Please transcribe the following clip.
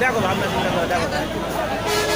দেখো ভাবনা চিন্তা করে দেখো।